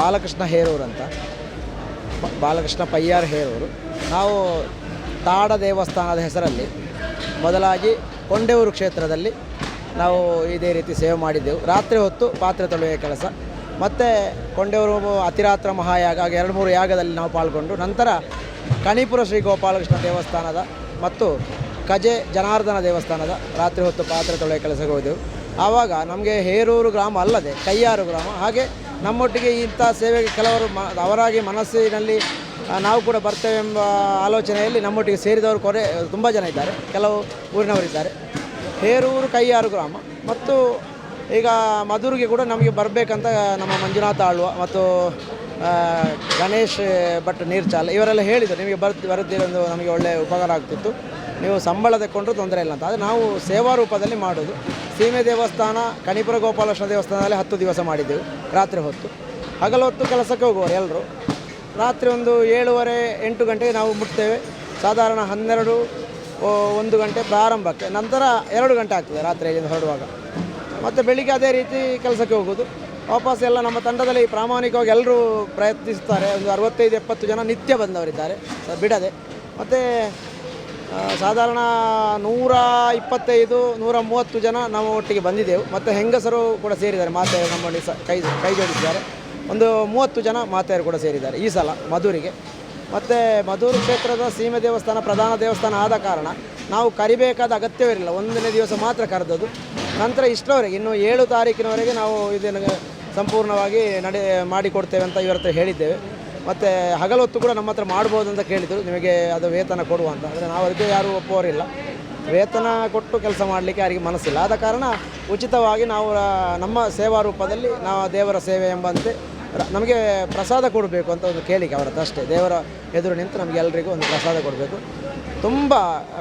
ಬಾಲಕೃಷ್ಣ ಹೇರೂರು ಅಂತ. ಬಾಲಕೃಷ್ಣ ಪಯ್ಯಾರ್ ಹೇರೂರು. ನಾವು ತಾಡ ದೇವಸ್ಥಾನದ ಹೆಸರಲ್ಲಿ ಮೊದಲಾಗಿ ಕೊಂಡೆಯೂರು ಕ್ಷೇತ್ರದಲ್ಲಿ ನಾವು ಇದೇ ರೀತಿ ಸೇವೆ ಮಾಡಿದ್ದೆವು. ರಾತ್ರಿ ಹೊತ್ತು ಪಾತ್ರೆ ತೊಳೆಯುವ ಕೆಲಸ. ಮತ್ತು ಕೊಂಡೇವರು ಅತಿರಾತ್ರ ಮಹಾಯಾಗ, ಹಾಗೆ ಎರಡು ಮೂರು ಯಾಗದಲ್ಲಿ ನಾವು ಪಾಲ್ಗೊಂಡು ನಂತರ ಕಣಿಪುರ ಶ್ರೀ ಗೋಪಾಲಕೃಷ್ಣ ದೇವಸ್ಥಾನದ ಮತ್ತು ಕಜೆ ಜನಾರ್ದನ ದೇವಸ್ಥಾನದ ರಾತ್ರಿ ಹೊತ್ತು ಪಾತ್ರೆ ತೊಳೆಯುವ ಕೆಲಸಕ್ಕೆ ಹೋದೆವು. ಆವಾಗ ನಮಗೆ ಹೇರೂರು ಗ್ರಾಮ ಅಲ್ಲದೆ ಕೈಯಾರು ಗ್ರಾಮ, ಹಾಗೆ ನಮ್ಮೊಟ್ಟಿಗೆ ಇಂಥ ಸೇವೆಗೆ ಕೆಲವರು ಮ, ಅವರಾಗಿ ಮನಸ್ಸಿನಲ್ಲಿ ನಾವು ಕೂಡ ಬರ್ತೇವೆ ಎಂಬ ಆಲೋಚನೆಯಲ್ಲಿ ನಮ್ಮೊಟ್ಟಿಗೆ ಸೇರಿದವರು ಕೊರೆ, ತುಂಬ ಜನ ಇದ್ದಾರೆ. ಕೆಲವು ಊರಿನವರಿದ್ದಾರೆ ಹೇರೂರು ಕೈಯಾರು ಗ್ರಾಮ. ಮತ್ತು ಈಗ ಮಧುರಿಗೆ ಕೂಡ ನಮಗೆ ಬರಬೇಕಂತ ನಮ್ಮ ಮಂಜುನಾಥ ಆಳ್ವ ಮತ್ತು ಗಣೇಶ್, ಭಟ್ ನೀರ್ಚಾಲ್ ಇವರೆಲ್ಲ ಹೇಳಿದರು, ನಿಮಗೆ ಬರ್ತಿ ಬರುತ್ತಿರೋದು ನಮಗೆ ಒಳ್ಳೆಯ ಉಪಕಾರ ಆಗ್ತಿತ್ತು. ನೀವು ಸಂಬಳ ತೆಕ್ಕೊಂಡ್ರೂ ತೊಂದರೆ ಇಲ್ಲ ಅಂತ. ಆದರೆ ನಾವು ಸೇವಾ ರೂಪದಲ್ಲಿ ಮಾಡೋದು. ಸೀಮೆ ದೇವಸ್ಥಾನ, ಕಣಿಪುರ ಗೋಪಾಲಕೃಷ್ಣ ದೇವಸ್ಥಾನದಲ್ಲಿ ಹತ್ತು ದಿವಸ ಮಾಡಿದ್ದೆವು, ರಾತ್ರಿ ಹೊತ್ತು. ಹಗಲು ಹೊತ್ತು ಕೆಲಸಕ್ಕೆ ಹೋಗುವವರು ಎಲ್ಲರೂ ರಾತ್ರಿ ಒಂದು ಏಳುವರೆ, ಎಂಟು ಗಂಟೆಗೆ ನಾವು ಮುಟ್ತೇವೆ. ಸಾಧಾರಣ ಹನ್ನೆರಡು ಒಂದು ಗಂಟೆ ಪ್ರಾರಂಭಕ್ಕೆ. ನಂತರ ಎರಡು ಗಂಟೆ ಆಗ್ತದೆ ರಾತ್ರಿ ಹೊರಡುವಾಗ. ಮತ್ತು ಬೆಳಿಗ್ಗೆ ಅದೇ ರೀತಿ ಕೆಲಸಕ್ಕೆ ಹೋಗೋದು. ವಾಪಸ್ ಎಲ್ಲ ನಮ್ಮ ತಂಡದಲ್ಲಿ ಪ್ರಾಮಾಣಿಕವಾಗಿ ಎಲ್ಲರೂ ಪ್ರಯತ್ನಿಸ್ತಾರೆ. ಒಂದು ಅರವತ್ತೈದು, ಎಪ್ಪತ್ತು ಜನ ನಿತ್ಯ ಬಂದವರಿದ್ದಾರೆ. ಬಿಡದೆ. ಮತ್ತು ಸಾಧಾರಣ ನೂರ ಇಪ್ಪತ್ತೈದು, ನೂರ ಮೂವತ್ತು ಜನ ನಾವು ಒಟ್ಟಿಗೆ ಬಂದಿದ್ದೆವು. ಮತ್ತು ಹೆಂಗಸರು ಕೂಡ ಸೇರಿದ್ದಾರೆ. ಮಾತೆಯರು ನಮ್ಮಲ್ಲಿ ಸ, ಕೈ ಕೈ ಜೋಡಿಸಿದ್ದಾರೆ. ಒಂದು ಮೂವತ್ತು ಜನ ಮಾತೆಯರು ಕೂಡ ಸೇರಿದ್ದಾರೆ ಈ ಸಲ ಮಧುರಿಗೆ. ಮತ್ತು ಮಧುರು ಕ್ಷೇತ್ರದ ಸೀಮೆ ದೇವಸ್ಥಾನ, ಪ್ರಧಾನ ದೇವಸ್ಥಾನ ಆದ ಕಾರಣ ನಾವು ಕರಿಬೇಕಾದ ಅಗತ್ಯವಿರಲಿಲ್ಲ ಒಂದನೇ ದಿವಸ ಮಾತ್ರ ಕರೆದದ್ದು. ನಂತರ ಇಷ್ಟರವರೆಗೆ, ಇನ್ನು ಏಳು ತಾರೀಕಿನವರೆಗೆ ನಾವು ಇದನ್ನು ಸಂಪೂರ್ಣವಾಗಿ ನಡೆ ಮಾಡಿಕೊಡ್ತೇವೆ ಅಂತ ಇವರ ಹತ್ರ ಹೇಳಿದ್ದೇವೆ. ಮತ್ತು ಹಗಲೊತ್ತು ಕೂಡ ನಮ್ಮ ಹತ್ರ ಮಾಡ್ಬೋದು ಅಂತ ಕೇಳಿದರು. ನಿಮಗೆ ಅದು ವೇತನ ಕೊಡುವ ಅಂತ. ಅಂದರೆ ನಾವು ಅದಕ್ಕೆ ಯಾರೂ ಒಪ್ಪುವವರಿಲ್ಲ. ವೇತನ ಕೊಟ್ಟು ಕೆಲಸ ಮಾಡಲಿಕ್ಕೆ ಯಾರಿಗೆ ಮನಸ್ಸಿಲ್ಲ. ಆದ ಕಾರಣ ಉಚಿತವಾಗಿ ನಾವು ನಮ್ಮ ಸೇವಾ ರೂಪದಲ್ಲಿ ನಾವು ದೇವರ ಸೇವೆ ಎಂಬಂತೆ ನಮಗೆ ಪ್ರಸಾದ ಕೊಡಬೇಕು ಅಂತ ಒಂದು ಕೇಳಿಕೆ ಅವರದ್ದು ಅಷ್ಟೇ. ದೇವರ ಎದುರು ನಿಂತು ನಮಗೆ ಎಲ್ಲರಿಗೂ ಒಂದು ಪ್ರಸಾದ ಕೊಡಬೇಕು. ತುಂಬ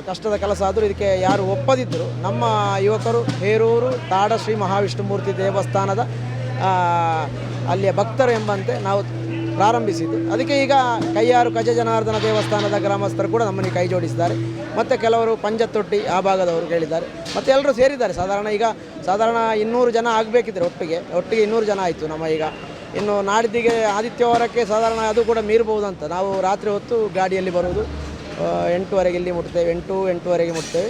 ಕಷ್ಟದ ಕೆಲಸ ಆದರೂ ಇದಕ್ಕೆ ಯಾರು ಒಪ್ಪದಿದ್ದರು ನಮ್ಮ ಯುವಕರು, ಹೇರೂರು ತಾಡ ಶ್ರೀ ಮಹಾವಿಷ್ಣುಮೂರ್ತಿ ದೇವಸ್ಥಾನದ ಅಲ್ಲಿಯ ಭಕ್ತರು ಎಂಬಂತೆ ನಾವು ಪ್ರಾರಂಭಿಸಿದ್ದು. ಅದಕ್ಕೆ ಈಗ ಕೈಯಾರು ಕಜ ಜನಾರ್ದನ ದೇವಸ್ಥಾನದ ಗ್ರಾಮಸ್ಥರು ಕೂಡ ನಮ್ಮನ್ನು ಕೈ ಜೋಡಿಸಿದ್ದಾರೆ. ಮತ್ತು ಕೆಲವರು ಪಂಜತ್ತೊಟ್ಟಿ ಆ ಭಾಗದವರು ಕೇಳಿದ್ದಾರೆ. ಮತ್ತು ಎಲ್ಲರೂ ಸೇರಿದ್ದಾರೆ. ಸಾಧಾರಣ ಈಗ ಸಾಧಾರಣ ಇನ್ನೂರು ಜನ ಆಗಬೇಕಿದ್ರೆ ಒಟ್ಟಿಗೆ. ಒಟ್ಟಿಗೆ ಇನ್ನೂರು ಜನ ಆಯಿತು ನಮ್ಮ ಈಗ. ಇನ್ನು ನಾಡಿದ್ದಿಗೆ ಆದಿತ್ಯವಾರಕ್ಕೆ ಸಾಧಾರಣ ಅದು ಕೂಡ ಮೀರಬಹುದು ಅಂತ ನಾವು ರಾತ್ರಿ ಹೊತ್ತು ಗಾಡಿಯಲ್ಲಿ ಎಂಟೂವರೆಗೆ ಎಂಟುವರೆಗೆ ಇಲ್ಲಿ ಮುಟ್ತೇವೆ. ಎಂಟು, ಎಂಟುವರೆಗೆ ಮುಟ್ತೇವೆ.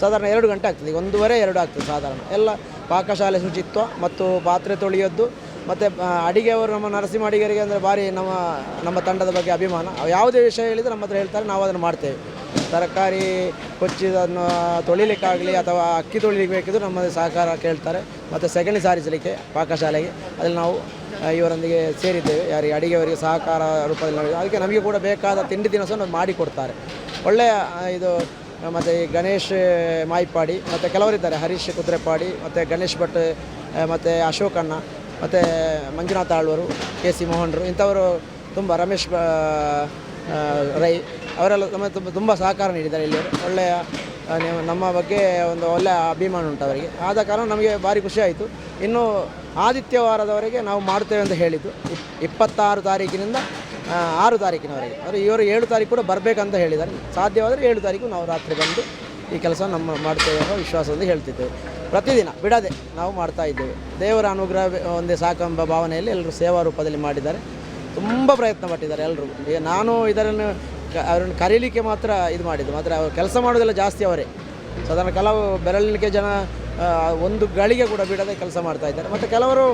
ಸಾಧಾರಣ ಎರಡು ಗಂಟೆ ಆಗ್ತದೆ. ಈಗ ಒಂದೂವರೆ, ಎರಡು ಆಗ್ತದೆ ಸಾಧಾರಣ. ಎಲ್ಲ ಪಾಕಶಾಲೆ ಶುಚಿತ್ವ ಮತ್ತು ಪಾತ್ರೆ ತೊಳೆಯೋದು ಮತ್ತು ಅಡಿಗೆಯವರು ನಮ್ಮ ನರಸಿಂಹ ಅಡಿಗರಿಗೆ ಅಂದರೆ ಭಾರಿ ನಮ್ಮ ನಮ್ಮ ತಂಡದ ಬಗ್ಗೆ ಅಭಿಮಾನ. ಯಾವುದೇ ವಿಷಯ ಹೇಳಿದರೆ ನಮ್ಮ ಹತ್ರ ಹೇಳ್ತಾರೆ, ನಾವು ಅದನ್ನು ಮಾಡ್ತೇವೆ. ತರಕಾರಿ ಕೊಚ್ಚಿದನ್ನು ತೊಳಿಲಿಕ್ಕಾಗಲಿ ಅಥವಾ ಅಕ್ಕಿ ತೊಳಿಲಿಕ್ಕೆ ಬೇಕಿದ್ರು ನಮ್ಮ ಸಹಕಾರ ಕೇಳ್ತಾರೆ. ಮತ್ತು ಸೆಗಣಿ ಸಾರಿಸಲಿಕ್ಕೆ ಪಾಕಶಾಲೆಗೆ. ಅಲ್ಲಿ ನಾವು ಇವರೊಂದಿಗೆ ಸೇರಿದ್ದೇವೆ. ಯಾರಿಗೆ ಅಡಿಗೆಯವರಿಗೆ ಸಹಕಾರ ರೂಪದಲ್ಲಿ ಅದಕ್ಕೆ ನಮಗೆ ಕೂಡ ಬೇಕಾದ ತಿಂಡಿ ತಿನಿಸನ್ನು ಮಾಡಿಕೊಡ್ತಾರೆ ಒಳ್ಳೆಯ ಇದು ಮತ್ತು ಈ ಗಣೇಶ್ ಮಾಯಿಪಾಡಿ ಮತ್ತು ಕೆಲವರಿದ್ದಾರೆ, ಹರೀಶ್ ಕುದುರೆಪಾಡಿ, ಮತ್ತು ಗಣೇಶ್ ಭಟ್ ಮತ್ತು ಅಶೋಕಣ್ಣ ಮತ್ತು ಮಂಜುನಾಥ ಆಳ್ವರು, ಕೆ ಸಿ ಮೋಹನ್ರು, ಇಂಥವರು ತುಂಬ ರಮೇಶ್ ರೈ, ಅವರೆಲ್ಲ ನಮ್ಮ ತುಂಬ ತುಂಬ ಸಹಕಾರ ನೀಡಿದ್ದಾರೆ ಇಲ್ಲಿ ಒಳ್ಳೆಯ ನಮ್ಮ ಬಗ್ಗೆ ಒಂದು ಒಳ್ಳೆಯ ಅಭಿಮಾನ ಉಂಟು ಅವರಿಗೆ. ಆದ ಕಾರಣ ನಮಗೆ ಭಾರಿ ಖುಷಿಯಾಯಿತು ಇನ್ನು ಆದಿತ್ಯವಾರದವರೆಗೆ ನಾವು ಮಾಡ್ತೇವೆ ಅಂತ ಹೇಳಿದ್ದು. ಇಪ್, ಇಪ್ಪತ್ತಾರು ತಾರೀಕಿನಿಂದ ಆರು ತಾರೀಕಿನವರೆಗೆ. ಅಂದರೆ ಇವರು ಏಳು ತಾರೀಕು ಕೂಡ ಬರಬೇಕಂತ ಹೇಳಿದ್ದಾರೆ. ಸಾಧ್ಯವಾದರೆ ಏಳು ತಾರೀಕು ನಾವು ರಾತ್ರಿ ಬಂದು ಈ ಕೆಲಸ ನಮ್ಮ ಮಾಡ್ತೇವೆ ಅನ್ನೋ ವಿಶ್ವಾಸದಿಂದ ಹೇಳ್ತಿದ್ದೇವೆ. ಪ್ರತಿದಿನ ಬಿಡದೆ ನಾವು ಮಾಡ್ತಾ ಇದ್ದೇವೆ. ದೇವರ ಅನುಗ್ರಹ ಒಂದೇ ಸಾಕೆಂಬ ಭಾವನೆಯಲ್ಲಿ ಎಲ್ಲರೂ ಸೇವಾ ರೂಪದಲ್ಲಿ ಮಾಡಿದ್ದಾರೆ. ತುಂಬ ಪ್ರಯತ್ನ ಪಟ್ಟಿದ್ದಾರೆ ಎಲ್ಲರೂ. ಈಗ ನಾನು ಇದರನ್ನು ಅವರನ್ನು ಕರೀಲಿಕ್ಕೆ ಮಾತ್ರ ಇದು ಮಾಡಿದ್ದು. ಮಾತ್ರ ಅವರು ಕೆಲಸ ಮಾಡೋದೆಲ್ಲ ಜಾಸ್ತಿ ಅವರೇ. ಸಾಧಾರಣ ಕೆಲವು ಬೆರಳಿಕೆ ಜನ ಒಂದು ಗಳಿಗೆ ಕೂಡ ಬಿಡದೆ ಕೆಲಸ ಮಾಡ್ತಾ ಇದ್ದಾರೆ. ಮತ್ತು ಕೆಲವರು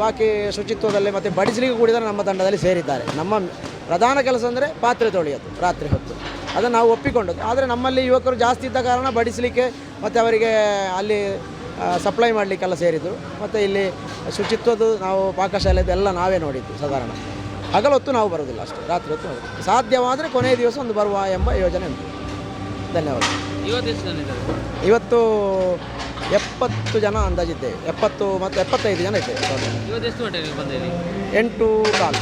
ಬಾಕಿ ಶುಚಿತ್ವದಲ್ಲಿ ಮತ್ತು ಬಡಿಸಲಿಕ್ಕೆ ಕೂಡಿದರೆ ನಮ್ಮ ತಂಡದಲ್ಲಿ ಸೇರಿದ್ದಾರೆ. ನಮ್ಮ ಪ್ರಧಾನ ಕೆಲಸ ಅಂದರೆ ಪಾತ್ರೆ ತೊಳೆಯೋದು ರಾತ್ರಿ ಹೊತ್ತು. ಅದನ್ನು ನಾವು ಒಪ್ಪಿಕೊಂಡದ್ದು. ಆದರೆ ನಮ್ಮಲ್ಲಿ ಯುವಕರು ಜಾಸ್ತಿ ಇದ್ದ ಕಾರಣ ಬಡಿಸಲಿಕ್ಕೆ ಮತ್ತು ಅವರಿಗೆ ಅಲ್ಲಿ ಸಪ್ಲೈ ಮಾಡಲಿಕ್ಕೆಲ್ಲ ಸೇರಿದ್ದು ಮತ್ತು ಇಲ್ಲಿ ಶುಚಿತ್ವದ್ದು ನಾವು ಪಾಕಶಾಲೆದು ಎಲ್ಲ ನಾವೇ ನೋಡಿದ್ದು ಸಾಧಾರಣ. ಹಗಲೊತ್ತು ನಾವು ಬರೋದಿಲ್ಲ ಅಷ್ಟು ರಾತ್ರಿ ಹೊತ್ತು ಸಾಧ್ಯವಾದರೆ ಕೊನೆಯ ದಿವಸ ಒಂದು ಬರುವ ಎಂಬ ಯೋಜನೆ ಉಂಟು. ಧನ್ಯವಾದ. ಇವತ್ತು ಎಪ್ಪತ್ತು ಜನ ಅಂದಾಜಿದ್ದೇವೆ ಎಪ್ಪತ್ತು ಮತ್ತು ಎಪ್ಪತ್ತೈದು ಜನ ಇದ್ದೇವೆ. ಇವತ್ತು ಎಷ್ಟು ಗಂಟೆಗೆ ಬಂದಿರಿ? ಎಂಟು ಕಾಲು.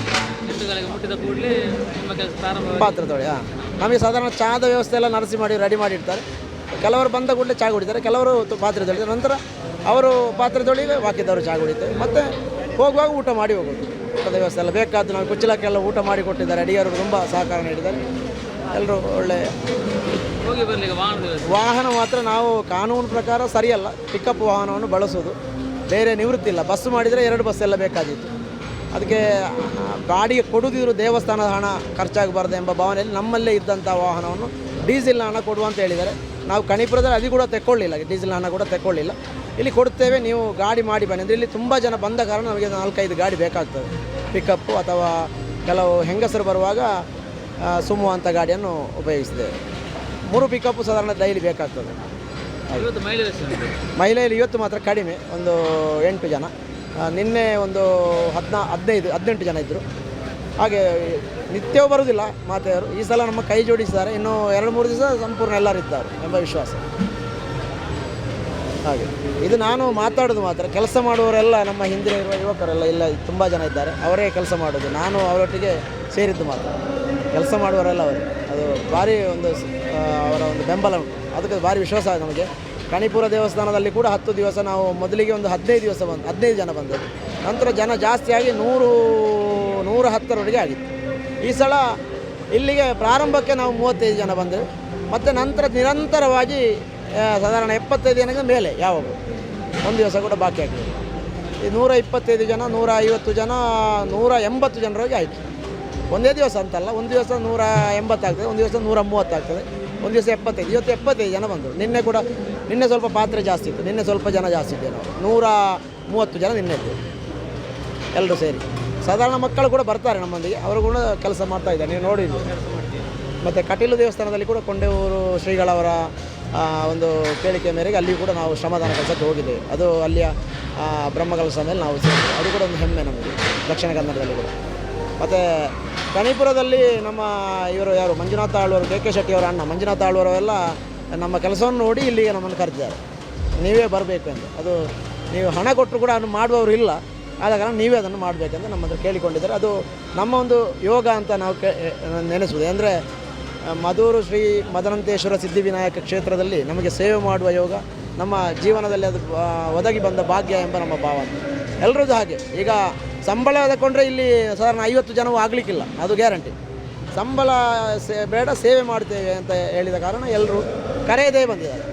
ಎಷ್ಟು ಗಂಟೆಗೆ ಮುಟ್ಟಿದ ಕೂಡಲೇ ನಿಮ್ಮ ಕೆಲಸ ಪ್ರಾರಂಭ ಪಾತ್ರೆ ತೊಳೆ ಹಾಂ. ನಮಗೆ ಸಾಧಾರಣ ಚಹಾದ ವ್ಯವಸ್ಥೆ ಎಲ್ಲ ನಡೆಸಿ ಮಾಡಿ ರೆಡಿ ಮಾಡಿರ್ತಾರೆ ಕೆಲವರು ಬಂದ ಕೂಡಲೇ ಚಹಾ ಕುಡಿತಾರೆ ಕೆಲವರು ಪಾತ್ರೆ ತೊಳಿತಾರೆ ನಂತರ ಅವರು ಪಾತ್ರೆ ತೊಳಿ ಬಾಕಿದವರು ಚಹಾ ಕುಡಿತಾರೆ ಮತ್ತು ಹೋಗುವಾಗ ಊಟ ಮಾಡಿ ಹೋಗೋದು ಊಟದ ವ್ಯವಸ್ಥೆ ಎಲ್ಲ ಬೇಕಾದ್ದು ನಾವು ಕುಚ್ಚಲಕ್ಕೆಲ್ಲ ಊಟ ಮಾಡಿ ಕೊಟ್ಟಿದ್ದಾರೆ. ಅಡಿಗೆಯವರು ತುಂಬ ಸಹಕಾರ ನೀಡಿದ್ದಾರೆ. ಎಲ್ಲರೂ ಒಳ್ಳೆ ಹೋಗಿ ವಾಹನ ಮಾತ್ರ ನಾವು ಕಾನೂನು ಪ್ರಕಾರ ಸರಿಯಲ್ಲ. ಪಿಕಪ್ ವಾಹನವನ್ನು ಬಳಸೋದು. ಬೇರೆ ನಿವೃತ್ತಿ ಇಲ್ಲ. ಬಸ್ ಮಾಡಿದರೆ ಎರಡು ಬಸ್ ಎಲ್ಲ ಬೇಕಾದಿತ್ತು ಅದಕ್ಕೆ, ಗಾಡಿಗೆ ಕೊಡುದಿದ್ರು ದೇವಸ್ಥಾನದ ಹಣ ಖರ್ಚಾಗಬಾರ್ದು ಎಂಬ ಭಾವನೆಯಲ್ಲಿ ನಮ್ಮಲ್ಲೇ ಇದ್ದಂಥ ವಾಹನವನ್ನು ಡೀಸೆಲ್ ಹಣ ಕೊಡುವ ಅಂತ ಹೇಳಿದ್ದಾರೆ. ನಾವು ಕಣಿಪುರದಲ್ಲಿ ಅದು ಕೂಡ ತೆಕ್ಕೊಳ್ಳಿಲ್ಲ. ಡೀಸೆಲ್ ಹಣ ಕೂಡ ತೆಕ್ಕೊಳ್ಳಿಲ್ಲ. ಇಲ್ಲಿ ಕೊಡ್ತೇವೆ ನೀವು ಗಾಡಿ ಮಾಡಿ ಬನ್ನಿ. ಅಂದರೆ ಇಲ್ಲಿ ತುಂಬ ಜನ ಬಂದ ಕಾರಣ ನಮಗೆ ನಾಲ್ಕೈದು ಗಾಡಿ ಬೇಕಾಗ್ತದೆ. ಪಿಕಪ್ಪು ಅಥವಾ ಕೆಲವು ಹೆಂಗಸರು ಬರುವಾಗ ಸುಮ್ಮುವಂಥ ಗಾಡಿಯನ್ನು ಉಪಯೋಗಿಸಿದ್ದೇವೆ. ಮೂರು ಪಿಕಪ್ ಸಾಧಾರಣ ಡೈಲಿ ಬೇಕಾಗ್ತದೆ. ಮಹಿಳೆಯಲ್ಲಿ ಇವತ್ತು ಮಾತ್ರ ಕಡಿಮೆ ಒಂದು ಎಂಟು ಜನ. ನಿನ್ನೆ ಒಂದು ಹದಿನಾ ಹದಿನೈದು ಹದಿನೆಂಟು ಜನ ಇದ್ದರು ಹಾಗೆ ನಿತ್ಯವೂ ಬರುವುದಿಲ್ಲ ಮಾತೆಯವರು. ಈ ಸಲ ನಮ್ಮ ಕೈ ಜೋಡಿಸಿದ್ದಾರೆ. ಇನ್ನು ಎರಡು ಮೂರು ದಿವಸ ಸಂಪೂರ್ಣ ಎಲ್ಲರೂ ಇದ್ದಾರೆ ಎಂಬ ವಿಶ್ವಾಸ. ಹಾಗೆ. ಇದು ನಾನು ಮಾತಾಡೋದು ಮಾತ್ರ. ಕೆಲಸ ಮಾಡುವವರೆಲ್ಲ ನಮ್ಮ ಹಿಂದಿನ ಇರುವ ಯುವಕರೆಲ್ಲ ಇಲ್ಲ ತುಂಬ ಜನ ಇದ್ದಾರೆ. ಅವರೇ ಕೆಲಸ ಮಾಡೋದು ನಾನು ಅವರೊಟ್ಟಿಗೆ ಸೇರಿದ್ದು ಮಾತ್ರ. ಕೆಲಸ ಮಾಡುವವರೆಲ್ಲ ಅವರೇ. ಅದು ಭಾರಿ ಒಂದು ಅವರ ಒಂದು ಬೆಂಬಲ ಅದಕ್ಕೆ ಭಾರಿ ವಿಶ್ವಾಸ ನಮಗೆ. ಕಣಿಪುರ ದೇವಸ್ಥಾನದಲ್ಲಿ ಕೂಡ ಹತ್ತು ದಿವಸ ನಾವು ಮೊದಲಿಗೆ ಒಂದು ಹದಿನೈದು ದಿವಸ ಬಂದು, ಹದಿನೈದು ಜನ ಬಂದದ್ದು. ನಂತರ ಜನ ಜಾಸ್ತಿಯಾಗಿ ನೂರು, ನೂರ ಹತ್ತರವರೆಗೆ ಆಗಿತ್ತು. ಈ ಸಲ ಇಲ್ಲಿಗೆ ಪ್ರಾರಂಭಕ್ಕೆ ನಾವು ಮೂವತ್ತೈದು ಜನ ಬಂದೆವು. ಮತ್ತು ನಂತರ ನಿರಂತರವಾಗಿ ಸಾಧಾರಣ ಎಪ್ಪತ್ತೈದು ಜನಕ್ಕೆ ಮೇಲೆ ಯಾವಾಗ. ಒಂದು ದಿವಸ ಕೂಡ ಬಾಕಿ ಆಗಲಿಲ್ಲ. ಈ ನೂರ ಇಪ್ಪತ್ತೈದು ಜನ, ನೂರ ಐವತ್ತು ಜನ, ನೂರ ಎಂಬತ್ತು ಜನರಿಗೆ ಆಯಿತು. ಒಂದೇ ದಿವಸ ಅಂತಲ್ಲ, ಒಂದು ದಿವಸ ನೂರ ಎಂಬತ್ತಾಗ್ತದೆ, ಒಂದು ದಿವಸ ನೂರ ಮೂವತ್ತಾಗ್ತದೆ, ಒಂದು ದಿವಸ ಎಪ್ಪತ್ತೈದು, ಇವತ್ತು ಎಪ್ಪತ್ತೈದು ಜನ ಬಂದರು. ನಿನ್ನೆ ಕೂಡ, ನಿನ್ನೆ ಸ್ವಲ್ಪ ಪಾತ್ರೆ ಜಾಸ್ತಿ ಇತ್ತು, ನಿನ್ನೆ ಸ್ವಲ್ಪ ಜನ ಜಾಸ್ತಿ ಇದ್ದೇವೆ ನಾವು. ನೂರ ಮೂವತ್ತು ಜನ ನಿನ್ನೆ ಇದ್ದೇವೆ ಎಲ್ಲರೂ ಸೇರಿ. ಸಾಧಾರಣ ಮಕ್ಕಳು ಕೂಡ ಬರ್ತಾರೆ ನಮ್ಮೊಂದಿಗೆ, ಅವರು ಕೂಡ ಕೆಲಸ ಮಾಡ್ತಾ ಇದ್ದಾರೆ, ನೀವು ನೋಡಿದ್ದು ಮತ್ತು ಕಟೀಲು ದೇವಸ್ಥಾನದಲ್ಲಿ ಕೂಡ ಕೊಂಡೆವರು ಶ್ರೀಗಳವರ ಒಂದು ಕೇಳಿಕೆ ಮೇರೆಗೆ ಅಲ್ಲಿ ಕೂಡ ನಾವು ಶ್ರಮದಾನ ಕೆಲಸಕ್ಕೆ ಹೋಗಿದ್ದೇವೆ. ಅದು ಅಲ್ಲಿಯ ಬ್ರಹ್ಮಗಳ ಮೇಲೆ ನಾವು ಸೇರಿದ್ದೇವೆ. ಅದು ಕೂಡ ಒಂದು ಹೆಮ್ಮೆ ನಮಗೆ, ದಕ್ಷಿಣ ಕನ್ನಡದಲ್ಲಿ ಕೂಡ. ಮತ್ತು ಕಣಿಪುರದಲ್ಲಿ ನಮ್ಮ ಇವರು ಯಾರು? ಮಂಜುನಾಥ ಆಳ್ವರು, ಕೆ ಕೆ ಶೆಟ್ಟಿಯವರ ಅಣ್ಣ. ಮಂಜುನಾಥ ಆಳ್ವರವೆಲ್ಲ ನಮ್ಮ ಕೆಲಸವನ್ನು ನೋಡಿ ಇಲ್ಲಿಗೆ ನಮ್ಮನ್ನು ಕರೆದಿದ್ದಾರೆ. ನೀವೇ ಬರಬೇಕು ಎಂದು. ಅದು ನೀವು ಹಣ ಕೊಟ್ಟರು ಕೂಡ ಅದನ್ನು ಮಾಡುವವರು ಇಲ್ಲ. ಆದ ಕಾರಣ ನೀವೇ ಅದನ್ನು ಮಾಡಬೇಕಂತ ನಮ್ಮ ಹತ್ರ ಕೇಳಿಕೊಂಡಿದ್ದಾರೆ. ಅದು ನಮ್ಮ ಒಂದು ಯೋಗ ಅಂತ ನಾವು ನೆನೆಸುವುದು. ಅಂದರೆ, ಮಧೂರು ಶ್ರೀ ಮದನಂತೇಶ್ವರ ಸಿದ್ಧಿವಿನಾಯಕ ಕ್ಷೇತ್ರದಲ್ಲಿ ನಮಗೆ ಸೇವೆ ಮಾಡುವ ಯೋಗ, ನಮ್ಮ ಜೀವನದಲ್ಲಿ ಅದು ಒದಗಿ ಬಂದ ಭಾಗ್ಯ ಎಂಬ ನಮ್ಮ ಭಾವನೆ. ಎಲ್ಲರದ್ದು ಹಾಗೆ. ಈಗ ಸಂಬಳ ತಗೊಂಡ್ರೆ ಇಲ್ಲಿ ಸಾಧಾರಣ ಐವತ್ತು ಜನವೂ ಆಗಲಿಕ್ಕಿಲ್ಲ, ಅದು ಗ್ಯಾರಂಟಿ. ಸಂಬಳ ಸೇ, ಬೇಡ, ಸೇವೆ ಮಾಡ್ತೇವೆ ಅಂತ ಹೇಳಿದ ಕಾರಣ ಎಲ್ಲರೂ ಕರೆಯದೇ ಬಂದಿದ್ದಾರೆ.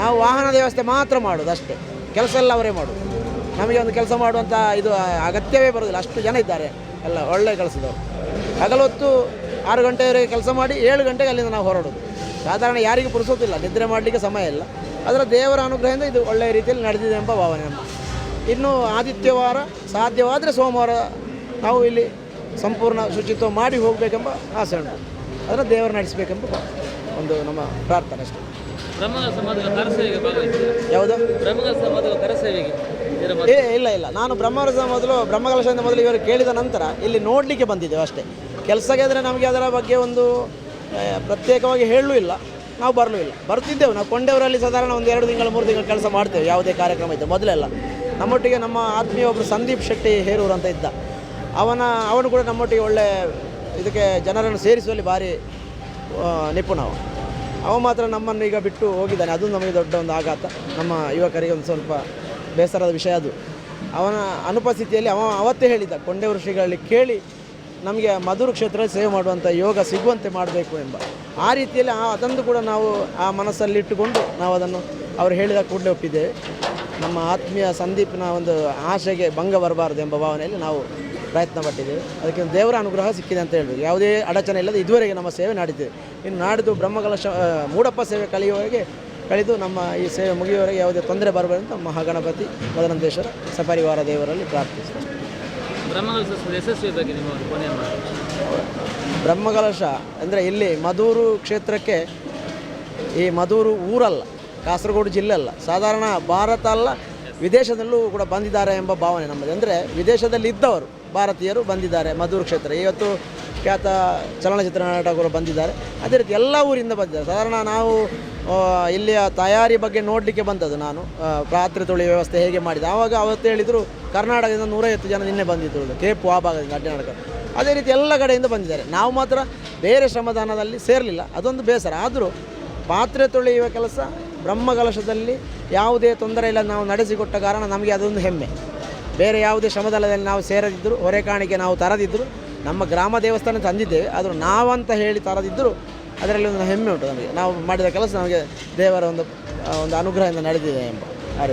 ನಾವು ವಾಹನ ವ್ಯವಸ್ಥೆ ಮಾತ್ರ ಮಾಡೋದು ಅಷ್ಟೇ, ಕೆಲಸ ಎಲ್ಲ ಅವರೇ ಮಾಡೋದು. ನಮಗೆ ಒಂದು ಕೆಲಸ ಮಾಡುವಂಥ ಇದು ಅಗತ್ಯವೇ ಬರೋದಿಲ್ಲ, ಅಷ್ಟು ಜನ ಇದ್ದಾರೆ, ಎಲ್ಲ ಒಳ್ಳೆ ಕೆಲಸದವರು ಹಗಲೊತ್ತು ಆರು ಗಂಟೆವರೆಗೆ ಕೆಲಸ ಮಾಡಿ ಏಳು ಗಂಟೆಗೆ ಅಲ್ಲಿಂದ ನಾವು ಹೊರಡೋದು. ಸಾಧಾರಣ ಯಾರಿಗೂ ಪುರುಸೋದಿಲ್ಲ ನಿದ್ರೆ ಮಾಡಲಿಕ್ಕೆ ಸಮಯ ಇಲ್ಲ. ಅದರ ದೇವರ ಅನುಗ್ರಹದಿಂದ ಇದು ಒಳ್ಳೆಯ ರೀತಿಯಲ್ಲಿ ನಡೆದಿದೆ ಎಂಬ ಭಾವನೆ ನಮ್ಮ ಇನ್ನು ಆದಿತ್ಯವಾರ ಸಾಧ್ಯವಾದರೆ ಸೋಮವಾರ ನಾವು ಇಲ್ಲಿ ಸಂಪೂರ್ಣ ಶುಚಿತ್ವ ಮಾಡಿ ಹೋಗಬೇಕೆಂಬ ಆಸೆ ಉಂಟು. ಅದನ್ನು ದೇವರು ನಡೆಸಬೇಕೆಂಬ ಒಂದು ನಮ್ಮ ಪ್ರಾರ್ಥನೆ ಅಷ್ಟೇ. ಸಮಾಜದ ಕರಸೇವೆಗೆ ಭಾಗವಹಿಸಿದ್ದಾರೆ ಯಾವುದು? ಬ್ರಹ್ಮಗಳ ಸಮಾಜದ ಕರಸೇವೆಗೆ ಇದರ ಏ ಇಲ್ಲ ಇಲ್ಲ. ನಾನು ಬ್ರಹ್ಮರಸ ಮೊದಲು ಬ್ರಹ್ಮಕಲಶದಿಂದ ಮೊದಲು ಇವರು ಕೇಳಿದ ನಂತರ ಇಲ್ಲಿ ನೋಡಲಿಕ್ಕೆ ಬಂದಿದ್ದೇವೆ ಅಷ್ಟೇ. ಕೆಲಸಕ್ಕೆ ಆದರೆ ನಮಗೆ ಅದರ ಬಗ್ಗೆ ಒಂದು ಪ್ರತ್ಯೇಕವಾಗಿ ಹೇಳಲೂ ಇಲ್ಲ. ನಾವು ಬರಲೂ ಇಲ್ಲ. ಬರ್ತಿದ್ದೆವು. ನಾವು ಕೊಂಡೆವರಲ್ಲಿ ಸಾಧಾರಣ ಒಂದು ಎರಡು ತಿಂಗಳು ಮೂರು ತಿಂಗಳು ಕೆಲಸ ಮಾಡ್ತೇವೆ. ಯಾವುದೇ ಕಾರ್ಯಕ್ರಮ ಇತ್ತು ಮೊದಲೆಲ್ಲ. ನಮ್ಮೊಟ್ಟಿಗೆ ನಮ್ಮ ಆತ್ಮೀಯ ಒಬ್ಬರು ಸಂದೀಪ್ ಶೆಟ್ಟಿ ಹೇರೂರು ಅಂತ ಇದ್ದ. ಅವನ, ಅವನು ಕೂಡ ನಮ್ಮೊಟ್ಟಿಗೆ ಒಳ್ಳೆ ಇದಕ್ಕೆ ಜನರನ್ನು ಸೇರಿಸುವಲ್ಲಿ ಭಾರಿ ನಿಪುಣ ಅವ. ಅವ ಮಾತ್ರ ನಮ್ಮನ್ನು ಈಗ ಬಿಟ್ಟು ಹೋಗಿದ್ದಾನೆ. ಅದು ನಮಗೆ ದೊಡ್ಡ ಒಂದು ಆಘಾತ. ನಮ್ಮ ಯುವಕರಿಗೆ ಒಂದು ಸ್ವಲ್ಪ ಬೇಸರದ ವಿಷಯ ಅದು. ಅವನ ಅನುಪಸ್ಥಿತಿಯಲ್ಲಿ ಅವ ಅವತ್ತೇ ಹೇಳಿದ್ದ ಕೊಂಡೆವರು ಶ್ರೀಗಳಲ್ಲಿ ಕೇಳಿ ನಮಗೆ ಮಧುರ ಕ್ಷೇತ್ರದಲ್ಲಿ ಸೇವೆ ಮಾಡುವಂಥ ಯೋಗ ಸಿಗುವಂತೆ ಮಾಡಬೇಕು ಎಂಬ. ಆ ರೀತಿಯಲ್ಲಿ ಅದನ್ನು ಕೂಡ ನಾವು ಆ ಮನಸ್ಸಲ್ಲಿಟ್ಟುಕೊಂಡು ನಾವು ಅದನ್ನು ಅವರು ಹೇಳಿದ ಕೂಡಲೇ ಒಪ್ಪಿದ್ದೇವೆ. ನಮ್ಮ ಆತ್ಮೀಯ ಸಂದೀಪ್ನ ಒಂದು ಆಶೆಗೆ ಭಂಗ ಬರಬಾರದು ಎಂಬ ಭಾವನೆಯಲ್ಲಿ ನಾವು ಪ್ರಯತ್ನ ಪಟ್ಟಿದ್ದೇವೆ. ಅದಕ್ಕೆ ದೇವರ ಅನುಗ್ರಹ ಸಿಕ್ಕಿದೆ ಅಂತ ಹೇಳಿದ್ರು ಯಾವುದೇ ಅಡಚಣೆ ಇಲ್ಲದೆ ಇದುವರೆಗೆ ನಮ್ಮ ಸೇವೆ ನಾಡಿದ್ದೇವೆ. ಇನ್ನು ನಾಡಿದ್ದು ಬ್ರಹ್ಮಕಲಶ ಮೂಡಪ್ಪ ಸೇವೆ ಕಳೆಯುವವರೆಗೆ ಕಳೆದು ನಮ್ಮ ಈ ಸೇವೆ ಮುಗಿಯುವವರೆಗೆ ಯಾವುದೇ ತೊಂದರೆ ಬರಬಾರ್ದು ಅಂತ ಮಹಾಗಣಪತಿ ಮದನಂತೇಶ್ವರ ಸಪರಿವಾರ ದೇವರಲ್ಲಿ ಪ್ರಾರ್ಥಿಸ್ತೇವೆ ಮಾತು ಬ್ರಹ್ಮಕಲಶ ಅಂದರೆ ಇಲ್ಲಿ ಮಧೂರು ಕ್ಷೇತ್ರಕ್ಕೆ ಈ ಮಧೂರು ಊರಲ್ಲ ಕಾಸರಗೋಡು ಜಿಲ್ಲೆ ಅಲ್ಲ. ಸಾಧಾರಣ ಭಾರತ ಅಲ್ಲ, ವಿದೇಶದಲ್ಲೂ ಕೂಡ ಬಂದಿದ್ದಾರೆ ಎಂಬ ಭಾವನೆ ನಮ್ಮದು. ಅಂದರೆ ವಿದೇಶದಲ್ಲಿ ಇದ್ದವರು, ಭಾರತೀಯರು ಬಂದಿದ್ದಾರೆ ಮಧುರ ಕ್ಷೇತ್ರ. ಇವತ್ತು ಖ್ಯಾತ ಚಲನಚಿತ್ರ ನಟಕರು ಬಂದಿದ್ದಾರೆ. ಅದೇ ರೀತಿ ಎಲ್ಲ ಊರಿಂದ ಬಂದಿದ್ದಾರೆ. ಸಾಧಾರಣ ನಾವು ಇಲ್ಲಿಯ ತಯಾರಿ ಬಗ್ಗೆ ನೋಡಲಿಕ್ಕೆ ಬಂದದ್ದು ನಾನು. ಪಾತ್ರೆ ತೊಳೆಯುವ ವ್ಯವಸ್ಥೆ ಹೇಗೆ ಮಾಡಿದೆ. ಆವಾಗ ಅವತ್ತು ಹೇಳಿದರು, ಕರ್ನಾಟಕದಿಂದ ನೂರೈವತ್ತು ಜನ ನಿನ್ನೆ ಬಂದಿದ್ದರು ಕೇಪು ಆ ಭಾಗದಿಂದ ಅಡ್ಡನಾಟಕ ಅದೇ ರೀತಿ ಎಲ್ಲ ಕಡೆಯಿಂದ ಬಂದಿದ್ದಾರೆ. ನಾವು ಮಾತ್ರ ಬೇರೆ ಶ್ರಮದಾನದಲ್ಲಿ ಸೇರಲಿಲ್ಲ. ಅದೊಂದು ಬೇಸರ. ಆದರೂ ಪಾತ್ರೆ ತೊಳೆಯುವ ಕೆಲಸ ಬ್ರಹ್ಮಕಲಶದಲ್ಲಿ ಯಾವುದೇ ತೊಂದರೆ ಇಲ್ಲ, ನಾವು ನಡೆಸಿಕೊಟ್ಟ ಕಾರಣ ನಮಗೆ ಅದೊಂದು ಹೆಮ್ಮೆ. ಬೇರೆ ಯಾವುದೇ ಶ್ರಮದಲ್ಲದಲ್ಲಿ ನಾವು ಸೇರದಿದ್ದರೂ ಹೊರೆ ಕಾಣಿಕೆ ನಾವು ತರದಿದ್ದರೂ, ನಮ್ಮ ಗ್ರಾಮ ದೇವಸ್ಥಾನ ತಂದಿದ್ದೇವೆ. ಆದರೂ ನಾವಂತ ಹೇಳಿ ತರದಿದ್ದರೂ ಅದರಲ್ಲಿ ಒಂದು ಹೆಮ್ಮೆ ಉಂಟು ನಮಗೆ. ನಾವು ಮಾಡಿದ ಕೆಲಸ ನಮಗೆ ದೇವರ ಒಂದು ಒಂದು ಅನುಗ್ರಹದಿಂದ ನಡೆದಿದೆ ಎಂಬ ಆ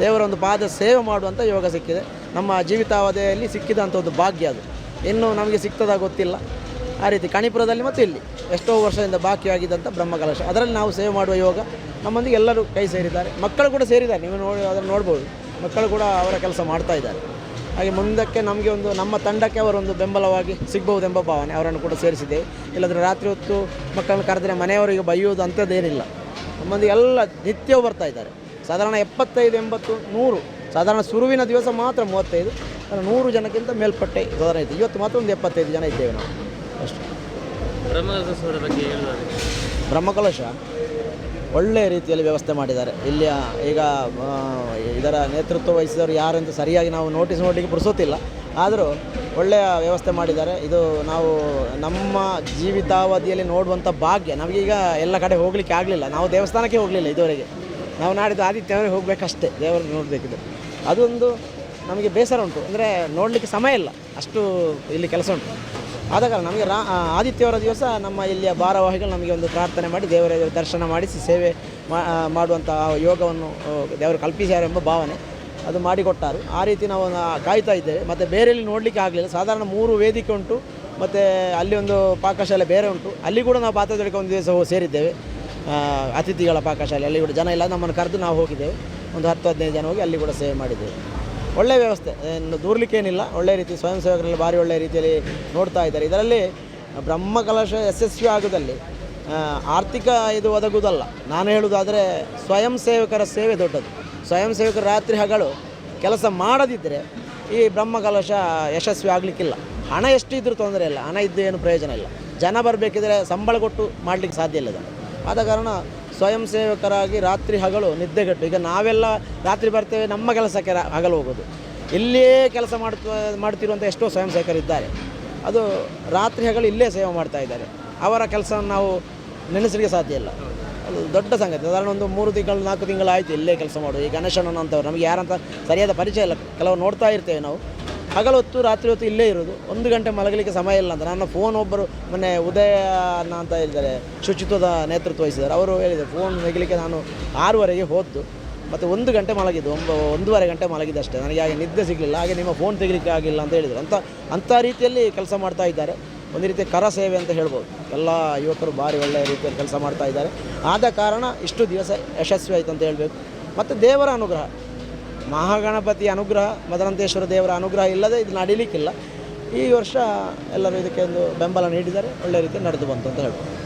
ದೇವರ ಒಂದು ಪಾದ ಸೇವೆ ಮಾಡುವಂಥ ಯೋಗ ಸಿಕ್ಕಿದೆ. ನಮ್ಮ ಜೀವಿತಾವಧಿಯಲ್ಲಿ ಸಿಕ್ಕಿದಂಥ ಒಂದು ಭಾಗ್ಯ ಅದು. ಇನ್ನು ನಮಗೆ ಸಿಕ್ತದ ಗೊತ್ತಿಲ್ಲ. ಆ ರೀತಿ, ಕಣಿಪುರದಲ್ಲಿ ಮತ್ತು ಇಲ್ಲಿ. ಎಷ್ಟೋ ವರ್ಷದಿಂದ ಬಾಕಿಯಾಗಿದ್ದಂಥ ಬ್ರಹ್ಮಕಲಶ. ಅದರಲ್ಲಿ ನಾವು ಸೇವೆ ಮಾಡುವ ಯೋಗ ನಮ್ಮೊಂದಿಗೆ ಎಲ್ಲರೂ ಕೈ ಸೇರಿದ್ದಾರೆ. ಮಕ್ಕಳು ಕೂಡ ಸೇರಿದ್ದಾರೆ. ನೀವು ನೋಡಿ, ಅದನ್ನು ನೋಡ್ಬೋದು. ಮಕ್ಕಳು ಕೂಡ ಅವರ ಕೆಲಸ ಮಾಡ್ತಾ ಇದ್ದಾರೆ. ಹಾಗೆ ಮುಂದಕ್ಕೆ ನಮಗೆ ಒಂದು, ನಮ್ಮ ತಂಡಕ್ಕೆ ಅವರೊಂದು ಬೆಂಬಲವಾಗಿ ಸಿಗ್ಬಹುದೆಂಬ ಭಾವನೆ ಅವರನ್ನು ಕೂಡ ಸೇರಿಸಿದೆ. ಇಲ್ಲದ್ರೆ ರಾತ್ರಿ ಹೊತ್ತು ಮಕ್ಕಳನ್ನು ಕರೆದರೆ ಮನೆಯವರಿಗೆ ಬೈಯೋದು ಅಂಥದ್ದೇನಿಲ್ಲ ನಮ್ಮೊಂದಿಗೆ ಎಲ್ಲ ನಿತ್ಯವೂ ಬರ್ತಾ ಇದ್ದಾರೆ. ಸಾಧಾರಣ ಎಪ್ಪತ್ತೈದು, ಎಂಬತ್ತು, ನೂರು, ಸಾಧಾರಣ ಸುರುವಿನ ದಿವಸ ಮಾತ್ರ ಮೂವತ್ತೈದು ನೂರು ಜನಕ್ಕಿಂತ ಮೇಲ್ಪಟ್ಟೆ ಸಾಧಾರಣ ಇತ್ತು. ಇವತ್ತು ಮಾತ್ರ ಒಂದು ಎಪ್ಪತ್ತೈದು ಜನ ಇದ್ದೇವೆ ನಾವು. ಅಷ್ಟು. ಬಗ್ಗೆ ಬ್ರಹ್ಮಕಲಶ ಒಳ್ಳೆಯ ರೀತಿಯಲ್ಲಿ ವ್ಯವಸ್ಥೆ ಮಾಡಿದ್ದಾರೆ. ಇಲ್ಲಿಯ ಈಗ ಇದರ ನೇತೃತ್ವ ವಹಿಸಿದವರು ಯಾರಂತ ಸರಿಯಾಗಿ ನಾವು ನೋಟಿಸ್ ನೋಡಲಿಕ್ಕೆ ಪುರುಸೋತಿಲ್ಲ ಆದರೂ ಒಳ್ಳೆಯ ವ್ಯವಸ್ಥೆ ಮಾಡಿದ್ದಾರೆ. ಇದು ನಾವು ನಮ್ಮ ಜೀವಿತಾವಧಿಯಲ್ಲಿ ನೋಡುವಂಥ ಭಾಗ್ಯ. ನಮಗೀಗ ಎಲ್ಲ ಕಡೆ ಹೋಗಲಿಕ್ಕೆ ಆಗಲಿಲ್ಲ. ನಾವು ದೇವಸ್ಥಾನಕ್ಕೆ ಹೋಗಲಿಲ್ಲ ಇದುವರೆಗೆ. ನಾವು ನಾಡಿದ್ದು ಆದಿತ್ಯವರೆಗೆ ಹೋಗಬೇಕಷ್ಟೇ ದೇವರನ್ನು ನೋಡಬೇಕಿದೆ ಅದೊಂದು ನಮಗೆ ಬೇಸರ ಉಂಟು. ಅಂದರೆ ನೋಡಲಿಕ್ಕೆ ಸಮಯ ಇಲ್ಲ. ಅಷ್ಟು ಇಲ್ಲಿ ಕೆಲಸ ಉಂಟು. ಆದ ಕಾರಣ ನಮಗೆ ರಾ ಆದಿತ್ಯವಾರ ದಿವಸ ನಮ್ಮ ಇಲ್ಲಿಯ ಭಾರವಾಹಿಗಳು ನಮಗೆ ಒಂದು ಪ್ರಾರ್ಥನೆ ಮಾಡಿ ದೇವರ ದರ್ಶನ ಮಾಡಿಸಿ ಸೇವೆ ಮಾಡುವಂಥ ಯೋಗವನ್ನು ದೇವರು ಕಲ್ಪಿಸ್ಯಾರ ಎಂಬ ಭಾವನೆ ಅದು ಮಾಡಿಕೊಟ್ಟಾರು. ಆ ರೀತಿ ನಾವು ಕಾಯ್ತಾ ಇದ್ದೇವೆ. ಮತ್ತು ಬೇರೆಯಲ್ಲಿ ನೋಡಲಿಕ್ಕೆ ಆಗಲಿಲ್ಲ. ಸಾಧಾರಣ ಮೂರು ವೇದಿಕೆ ಉಂಟು. ಮತ್ತು ಅಲ್ಲಿ ಒಂದು ಪಾಕಶಾಲೆ ಬೇರೆ ಉಂಟು. ಅಲ್ಲಿ ಕೂಡ ನಾವು ಪಾತ್ರದೊಳಗೆ ಒಂದು ದಿವಸ ಸೇರಿದ್ದೇವೆ. ಅತಿಥಿಗಳ ಪಾಕಶಾಲೆ. ಅಲ್ಲಿ ಕೂಡ ಜನ ಇಲ್ಲ. ನಮ್ಮನ್ನು ಕರೆದು ನಾವು ಹೋಗಿದ್ದೇವೆ. ಒಂದು ಹತ್ತು ಹದಿನೈದು ಜನ ಹೋಗಿ ಅಲ್ಲಿ ಕೂಡ ಸೇವೆ ಮಾಡಿದ್ದೇವೆ. ಒಳ್ಳೆಯ ವ್ಯವಸ್ಥೆ ದೂರಲಿಕ್ಕೇನಿಲ್ಲ ಒಳ್ಳೆಯ ರೀತಿ ಸ್ವಯಂ ಸೇವಕರಲ್ಲಿ ಭಾರಿ ಒಳ್ಳೆಯ ರೀತಿಯಲ್ಲಿ ನೋಡ್ತಾ ಇದ್ದಾರೆ. ಇದರಲ್ಲಿ ಬ್ರಹ್ಮಕಲಶ ಯಶಸ್ವಿ ಆಗೋದಲ್ಲಿ ಆರ್ಥಿಕ ಇದು ಒದಗುವುದಲ್ಲ. ನಾನು ಹೇಳುವುದಾದರೆ ಸ್ವಯಂ ಸೇವಕರ ಸೇವೆ ದೊಡ್ಡದು. ಸ್ವಯಂ ಸೇವಕರ ರಾತ್ರಿ ಹಗಲು ಕೆಲಸ ಮಾಡದಿದ್ದರೆ ಈ ಬ್ರಹ್ಮಕಲಶ ಯಶಸ್ವಿ ಆಗಲಿಕ್ಕಿಲ್ಲ. ಹಣ ಎಷ್ಟು ಇದ್ದರೂ ತೊಂದರೆ ಇಲ್ಲ, ಹಣ ಇದ್ದು ಏನು ಪ್ರಯೋಜನ ಇಲ್ಲ. ಜನ ಬರಬೇಕಿದ್ರೆ ಸಂಬಳ ಕೊಟ್ಟು ಮಾಡಲಿಕ್ಕೆ ಸಾಧ್ಯ ಇಲ್ಲ ಇದನ್ನು. ಆದ ಕಾರಣ ಸ್ವಯಂ ಸೇವಕರಾಗಿ ರಾತ್ರಿ ಹಗಲು ನಿದ್ದೆಗಟ್ಟು. ಈಗ ನಾವೆಲ್ಲ ರಾತ್ರಿ ಬರ್ತೇವೆ, ನಮ್ಮ ಕೆಲಸಕ್ಕೆ ಹಗಲು ಹೋಗೋದು. ಇಲ್ಲಿಯೇ ಕೆಲಸ ಮಾಡ್ತ ಮಾಡ್ತಿರುವಂಥ ಎಷ್ಟೋ ಸ್ವಯಂ ಸೇವಕರಿದ್ದಾರೆ ಅದು ರಾತ್ರಿ ಹಗಲು ಇಲ್ಲೇ ಸೇವೆ ಮಾಡ್ತಾ ಇದ್ದಾರೆ. ಅವರ ಕೆಲಸವನ್ನು ನಾವು ನೆನೆಸಲಿಕ್ಕೆ ಸಾಧ್ಯ ಇಲ್ಲ. ಅದು ದೊಡ್ಡ ಸಂಗತಿ. ಸಾಧಾರಣ ಒಂದು ಮೂರು ತಿಂಗಳು, ನಾಲ್ಕು ತಿಂಗಳು ಆಯಿತು, ಇಲ್ಲೇ ಕೆಲಸ ಮಾಡೋದು ಈ ಗಣೇಶನ ಅಂತವ್ರು, ನಮಗೆ ಯಾರಂತ ಸರಿಯಾದ ಪರಿಚಯ ಇಲ್ಲ. ಕೆಲವು ನೋಡ್ತಾ ಇರ್ತೇವೆ ನಾವು. ಹಗಲು ಹೊತ್ತು, ರಾತ್ರಿ ಹೊತ್ತು ಇಲ್ಲೇ ಇರೋದು. ಒಂದು ಗಂಟೆ ಮಲಗಲಿಕ್ಕೆ ಸಮಯ ಇಲ್ಲ ಅಂತ. ನನ್ನ ಫೋನ್ ಒಬ್ಬರು ಮೊನ್ನೆ ಉದಯ ಅನ್ನ ಅಂತ ಹೇಳಿದ್ದಾರೆ, ಶುಚಿತ್ವದ ನೇತೃತ್ವ ವಹಿಸಿದ್ದಾರೆ. ಅವರು ಹೇಳಿದರು ಫೋನ್ ತೆಗಿಲಿಕ್ಕೆ ನಾನು ಆರೂವರೆಗೆ ಹೋದ್ದು. ಮತ್ತು ಒಂದು ಗಂಟೆ ಮಲಗಿದ್ದು, ಒಂಬ, ಒಂದೂವರೆ ಗಂಟೆ ಮಲಗಿದ್ದು ನನಗೆ ಹಾಗೆ ನಿದ್ದೆ ಸಿಗಲಿಲ್ಲ, ಹಾಗೆ ನಿಮ್ಮ ಫೋನ್ ತೆಗಿಲಿಕ್ಕೆ ಆಗಿಲ್ಲ ಅಂತ ಹೇಳಿದರು. ಅಂತ ಅಂಥ ರೀತಿಯಲ್ಲಿ ಕೆಲಸ ಮಾಡ್ತಾ ಇದ್ದಾರೆ. ಒಂದು ರೀತಿ ಕರ ಸೇವೆ ಅಂತ ಹೇಳ್ಬೋದು. ಎಲ್ಲ ಯುವಕರು ಭಾರಿ ಒಳ್ಳೆಯ ರೀತಿಯಲ್ಲಿ ಕೆಲಸ ಮಾಡ್ತಾ ಇದ್ದಾರೆ. ಆದ ಕಾರಣ ಇಷ್ಟು ದಿವಸ ಯಶಸ್ವಿ ಆಯಿತು ಅಂತ ಹೇಳಬೇಕು. ಮತ್ತು ದೇವರ ಅನುಗ್ರಹ. ಮಹಾಗಣಪತಿ ಅನುಗ್ರಹ ಮದರಂತೇಶ್ವರ ದೇವರ ಅನುಗ್ರಹ ಇಲ್ಲದೆ ಇದು ನಡೀಲಿಕ್ಕಿಲ್ಲ. ಈ ವರ್ಷ ಎಲ್ಲರೂ ಇದಕ್ಕೆ ಒಂದು ಬೆಂಬಲ ನೀಡಿದ್ದಾರೆ. ಒಳ್ಳೆಯ ರೀತಿ ನಡೆದು ಬಂತು ಅಂತ ಹೇಳ್ಬೋದು.